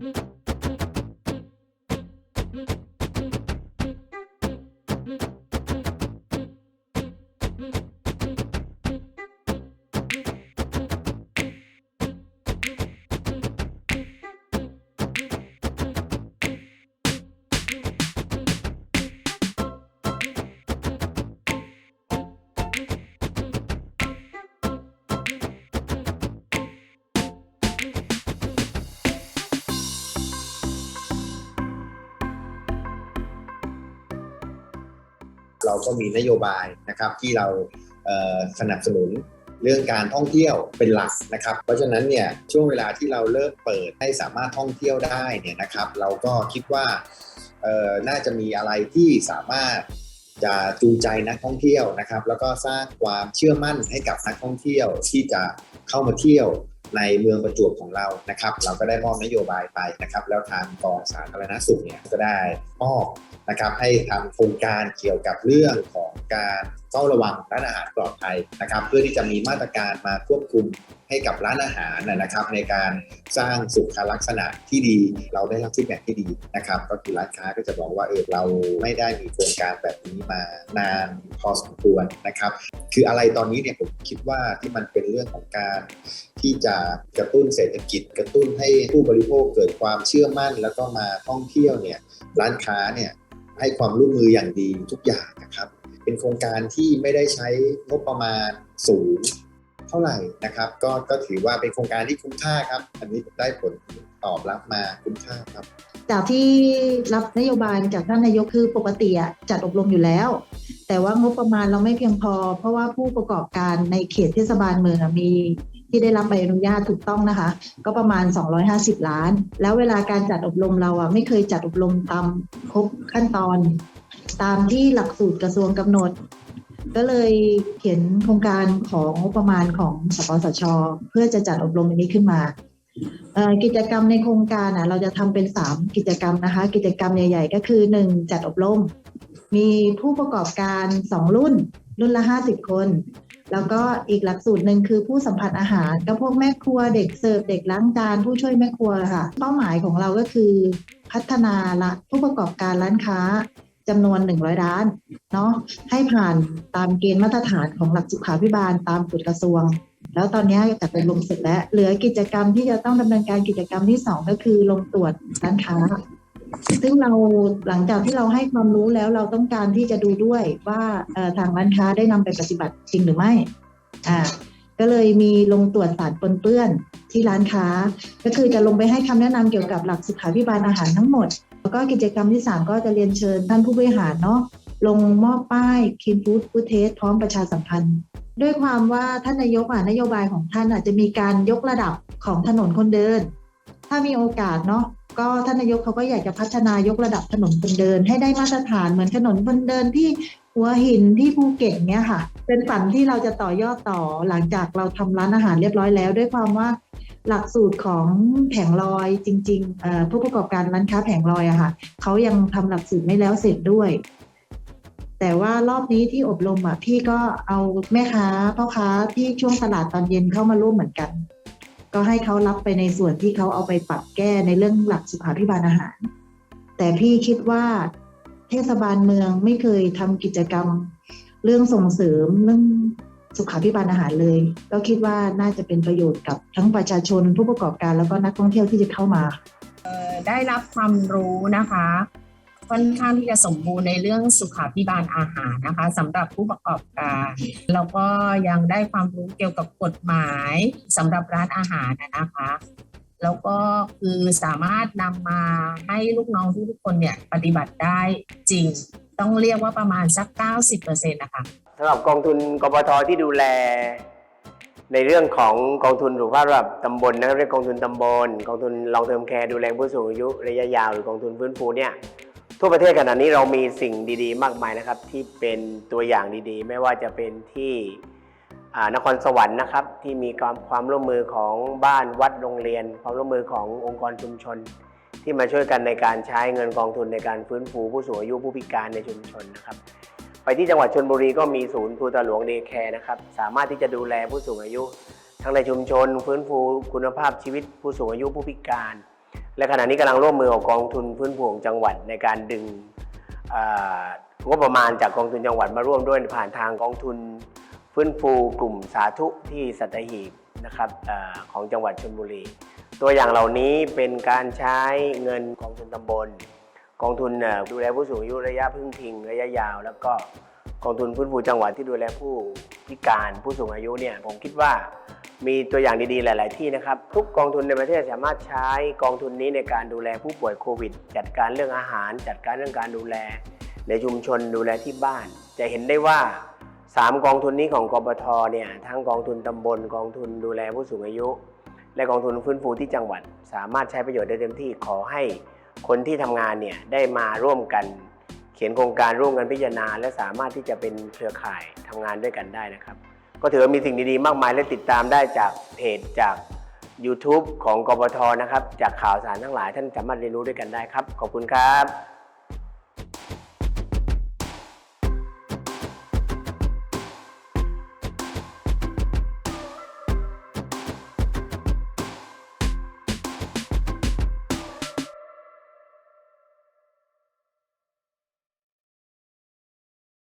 Thank you. เราก็มีนโยบายนะครับที่เราสนับสนุนเรื่องการท่องเที่ยวเป็นหลักนะครับ เพราะฉะนั้นเนี่ยช่วงเวลาที่เราเริ่มเปิดให้สามารถท่องเที่ยวได้เนี่ยนะครับ เราก็คิดว่าน่าจะมีอะไรที่สามารถจะจูงใจนักท่องเที่ยวนะครับ แล้วก็สร้างความเชื่อมั่นให้กับนักท่องเที่ยวที่จะเข้ามาเที่ยว ในเมืองประจวบของเรานะครับ เราก็ได้มอบนโยบายไปนะครับ แล้วทางกองสาธารณสุขเนี่ยก็ได้มอบนะครับให้ทำโครงการเกี่ยวกับเรื่องของการ เฝ้าระวังร้านอาหารปลอดภัยนะครับ เพื่อที่จะมีมาตรการมาควบคุมให้กับร้านอาหารนะครับ ในการสร้างสุขลักษณะที่ดี เราได้รับฟีดแบ็ที่ดีนะครับ ก็คือร้านค้าก็จะบอกว่าเออเราไม่ได้มีโครงการแบบนี้มานานพอสมควรนะครับ คืออะไรตอนนี้เนี่ยผมคิดว่าที่มันเป็นเรื่องของการที่จะกระตุ้นเศรษฐกิจ กระตุ้นให้ผู้บริโภคเกิดความเชื่อมั่น แล้วก็มาท่องเที่ยวเนี่ยร้านค้าเนี่ยให้ความร่วมมืออย่างดีทุกอย่าง เป็นโครงการที่ไม่ได้ใช้งบประมาณสูงเท่าไหร่นะครับ ก็ก็ถือว่าเป็นโครงการที่คุ้มค่าครับ อันนี้ได้ผลตอบรับมาคุ้มค่าครับ จากที่รับนโยบายจากท่านนายกคือปกติจัดอบรมอยู่แล้ว แต่ว่างบประมาณเราไม่เพียงพอ เพราะว่าผู้ประกอบการในเขตเทศบาลเมืองมีที่ได้รับใบอนุญาตถูกต้องนะคะ ก็ประมาณ 250 ล้าน แล้วเวลาการจัดอบรมเราอะไม่เคยจัดอบรมตามครบขั้นตอน ตามที่หลักสูตรกระทรวงกำหนด ก็เลยเขียนโครงการของงบประมาณของสปสช เพื่อจะจัดอบรมอันนี้ขึ้นมากิจกรรมในโครงการอะเราจะทำเป็น 3 กิจกรรมนะคะ กิจกรรมใหญ่ ๆ ก็คือ 1 จัดอบรม มีผู้ประกอบการ 2 รุ่น รุ่นละ 50 คน แล้วก็อีกหลักสูตรหนึ่งคือผู้สัมผัสอาหาร ก็พวกแม่ครัวเด็กเสิร์ฟเด็กล้างจานผู้ช่วยแม่ครัวค่ะ เป้าหมายของเราก็คือ พัฒนาละผู้ประกอบการร้านค้า จำนวน 100ร้านเนาะให้ผ่านตามเกณฑ์มาตรฐานของหลักสุขาภิบาลตามกฎกระทรวง แล้วตอนนี้จัดเป็นลงเสร็จแล้ว เหลือกิจกรรมที่จะต้องดำเนินการกิจกรรมที่สองก็คือลงตรวจร้านค้า ซึ่งเราหลังจากที่เราให้ความรู้แล้วเราต้องการที่จะดูด้วยว่าทางร้านค้าได้นำไปปฏิบัติจริงหรือไม่อ่าก็เลยมีลงตรวจสารปนเปื้อนที่ร้านค้า ก็คือจะลงไปให้คำแนะนำเกี่ยวกับหลักสุขาภิบาลอาหารทั้งหมด แล้วก็กิจกรรมที่สามก็จะเรียนเชิญท่านผู้บริหารเนาะลงมอบป้ายคินฟู้ดฟูดเทสพร้อมประชาสัมพันธ์ ด้วยความว่าท่านนายกอะนโยบายของท่านอาจจะมีการยกระดับของถนนคนเดิน ถ้ามีโอกาสเนาะก็ท่านนายกเขาก็อยากจะพัฒนายกระดับถนนคนเดิน ให้ได้มาตรฐานเหมือนถนนคนเดินที่หัวหินที่ภูเก็ตเนี้ยค่ะ เป็นฝันที่เราจะต่อยอดต่อหลังจากเราทำร้านอาหารเรียบร้อยแล้ว ด้วยความว่า หลักสูตรของแผงลอยจริงๆผู้ประกอบการร้านค้าแผงลอยอะค่ะเขายังทำหลักสูตรไม่แล้วเสร็จด้วย แต่ว่ารอบนี้ที่อบรมอะพี่ก็เอาแม่ค้าพ่อค้าที่ช่วงตลาดตอนเย็นเข้ามาร่วมเหมือนกัน ก็ให้เขารับไปในส่วนที่เขาเอาไปปรับแก้ในเรื่องหลักสุขาภิบาลอาหาร แต่พี่คิดว่าเทศบาลเมืองไม่เคยทำกิจกรรม เรื่องส่งเสริมเรื่อง สุขาภิบาลอาหารเลย ก็คิดว่าน่าจะเป็นประโยชน์กับทั้งประชาชนผู้ประกอบการแล้วก็นักท่องเที่ยวที่จะเข้ามาได้รับความรู้นะคะค่อนข้างที่จะสมบูรณ์ในเรื่องสุขาภิบาลอาหารนะคะสำหรับผู้ประกอบการแล้วก็ยังได้ความรู้เกี่ยวกับกฎหมายสำหรับร้านอาหารนะคะแล้วก็คือสามารถนำมาให้ลูกน้องทุกคนเนี่ยปฏิบัติได้จริง ต้องเรียกว่าประมาณสัก 90%นะคะ สำหรับกองทุนกปทที่ดูแล ในเรื่องของกองทุนสุขภาพระดับตำบลนะครับเรียกกองทุนตำบล กองทุนลองเทอมแคร์ดูแลผู้สูงอายุระยะยาวหรือกองทุนฟื้นฟูเนี่ยทั่วประเทศขณะนี้เรามีสิ่งดีๆ มากมายนะครับ ที่เป็นตัวอย่างดีๆ ไม่ว่าจะเป็นที่นครสวรรค์นะครับ ที่มีความความร่วมมือของบ้านวัดโรงเรียน ความร่วมมือขององค์กรชุมชน ที่มาช่วยกันในการใช้เงินกองทุนในการฟื้นฟูผู้สูงอายุผู้พิการในชุมชนนะครับ ไปที่จังหวัดชนบุรีก็มีศูนย์ภูตาหลวงเดย์แคร์นะครับ สามารถที่จะดูแลผู้สูงอายุ ทั้งในชุมชน ฟื้นฟูคุณภาพชีวิตผู้สูงอายุผู้พิการ และขณะนี้กำลังร่วมมือกับกองทุนพื้นฟูของจังหวัดในการดึงอ่องบประมาณจากกองทุนจังหวัดมาร่วมด้วยผ่านทางกองทุน ฟื้นฟูกลุ่มสาธุที่สัตหีบนะครับออของจังหวัดชลบุรี ตัวอย่างเหล่านี้เป็นการใช้เงินกองทุนตำบล กองทุนดูแลผู้สูงอายุระยะพึ่งพิงระยะยาว แล้วก็กองทุนฟื้นฟูจังหวัดที่ดูแลผู้พิการผู้สูงอายุเนี่ยผมคิดว่ามีตัวอย่างดีๆหลาย ๆ ที่นะครับ ทุกกองทุนในประเทศสามารถใช้กองทุนนี้ในการดูแลผู้ป่วยโควิด จัดการเรื่องอาหาร จัดการเรื่องการดูแล ในชุมชนดูแลที่บ้าน จะเห็นได้ว่า 3 กองทุนนี้ของกบทเนี่ยทั้งกองทุนตำบล กองทุนดูแลผู้สูงอายุ และกองทุนฟื้นฟูที่จังหวัด สามารถใช้ประโยชน์ได้เต็มที่ขอให้ คนที่ทำงานเนี่ยได้มาร่วมกัน เขียนโครงการร่วมกันพิจารณา และสามารถที่จะเป็นเครือข่ายทำงานด้วยกันได้นะครับ ก็ถือว่ามีสิ่งดีๆ มากมายและติดตามได้จากเพจจาก YouTube ของกบทนะครับ จากข่าวสารทั้งหลายท่านสามารถเรียนรู้ด้วยกันได้ครับ ขอบคุณครับ